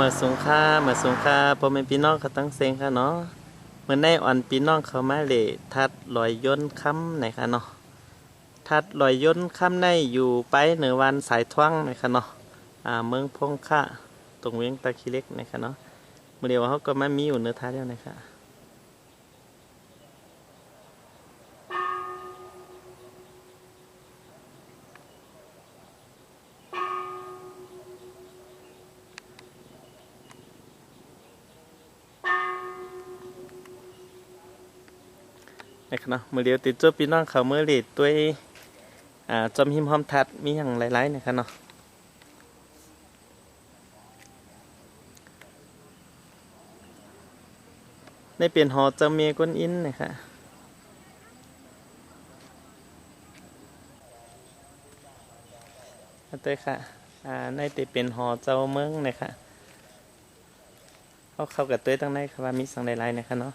มาสูงค่ามาสูงค่าพ่อแม่พี่น้องเขาตั้งเซงค่ะเนาะเมื่อในอ่อนพี่น้องเขามาเลยทัดลอยย่นค่ำไหนค่ะเนาะทัดลอยย่นค่ำในอยู่ไปเหนือวันสายท่วงไหนค่ะเนาะอ่าเมืองพงค่าตรงเวียงตะคีเล็กไหนค่ะเนาะเมื่อเดียวเขาก็มามีอยู่เนื้อท้าเดียวนะคะ นะคะเนาะเมื่อเดียวติดจบพี่น้องเขาเมื่อเลดด้วยอ่าจอมหิมหอมทัดมีอย่างหลายๆนะคะเนาะในเปลี่ยนหอเจ้าเมียก้นอินนะคะอันเตอค่ะ อ่า ในติเป็นหอเจ้าเมืองนะคะเขาเข้ากับเต้ยตั้งในค่ะว่ามีสังหลายๆนะคะเนาะ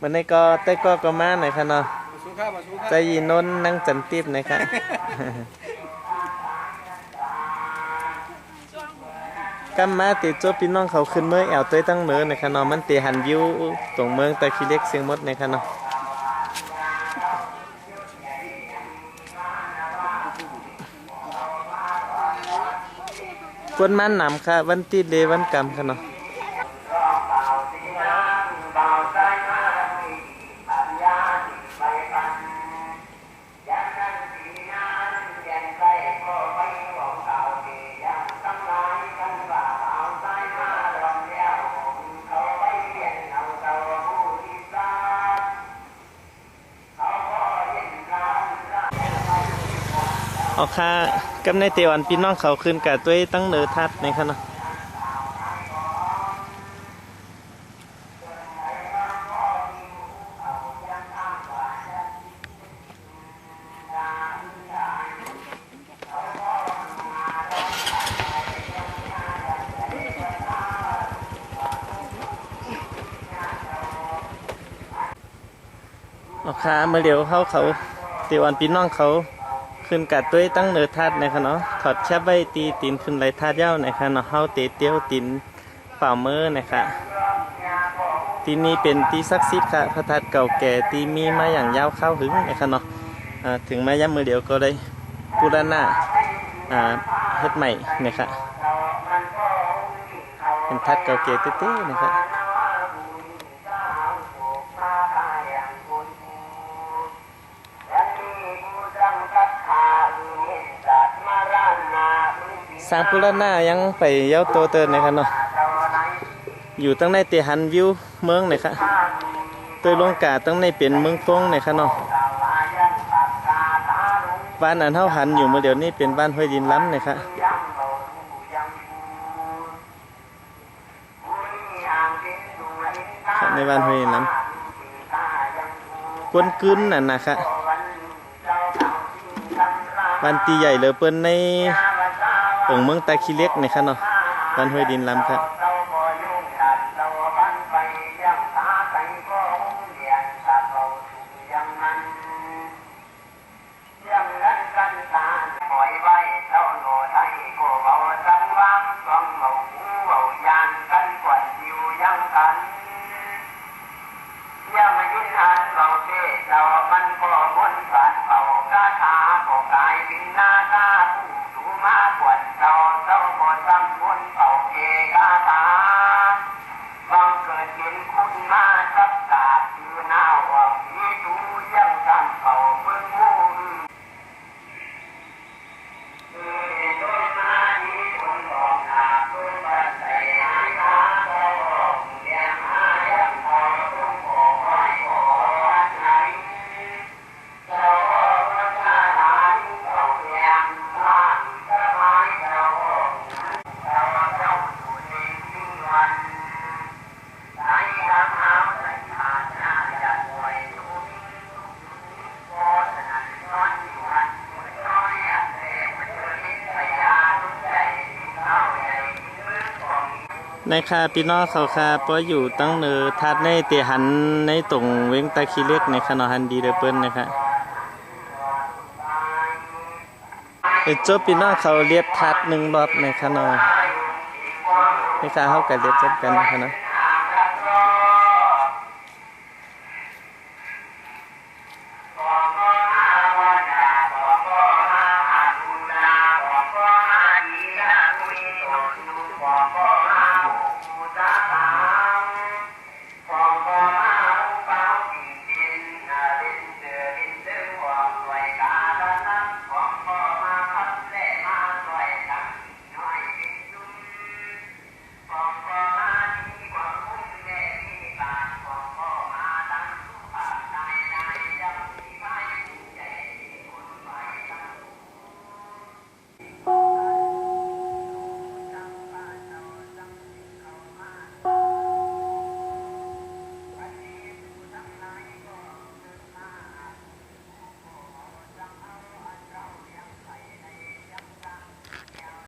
วันนี้ก็เต้ยก็ก็มาหน่อยค่ะเนาะมาสู้ครับมาสู้ครับใจยีนนท์นั่งจันติบหนะคะกำมาติดจบพี่น้องเขาขึ้นเมื่อแอวเต้ยตั้งเนินนะคะเนาะมันตีหันวิวตรงเมืองตะคีเล็กเสียงมดนะคะเนาะกวนมันหนำค่ะ วันที่เลวันกรรมค่ะเนาะ เอาค่ะกำในเตวันพี่น้องเขาขึ้นกับตัวตั้งเนือทัดในค่ะเอาค่ะเมื่อเดี๋ยวเขาเขาเตวันพี่น้องเขา ขึ้นกัดด้วยตั้งเนื้อทัดนะคะเนาะถอดแชบไว้ตีตีนขึ้นไหลทัดเย้านะคะเนาะเฮาเตเตี้ยวตีนเป่าเมือนะคะที่นี่เป็นที่ศักดิ์สิทธิ์ค่ะพระธาตุเก่าแก่ที่มีมาอย่างยาวเข้าถึงนะคะเนาะอ่าถึงแม้ย้ำมือเดียวก็ได้บูรณะอ่าเฮ็ดใหม่นะคะเป็นทัดเก่าแก่เต้ๆนะคะ สร้างปุรณะยังไปเย้าโตเตินนะครับเนาะอยู่ตั้งในเตหันวิวเมืองนะครับตัวลงกาตั้งในเป็นเมืองฟงนะครับเนาะบ้านอันเท่าหันอยู่เมื่อเดี๋ยวนี้เป็นบ้านห้วยดินล้ำนะครับครับในบ้านห้วยดินล้ำกวนกึนน่ะนะครับบ้านตีใหญ่เหลยเปิ้นใน องค์เมืองตาคีเล็กนะครับเนาะบ้านห้วยดินลำครับยังมายุ่นหันเราเทเรามันก็มนต์ผ่นเป่ากาถาก็กลายเป็น ในคาพี่น้องเขาคาปออยู่ตั้งเนอทัดในเตหันในตรงเว้งตะคีเล็กในขนอหันดีเดเปิ้นนะคะเออจบพี่น้องเขาเรียบทัดหนึ่งรอบในขนอในคาเขากันเรียบจบกันนะคะเนาะ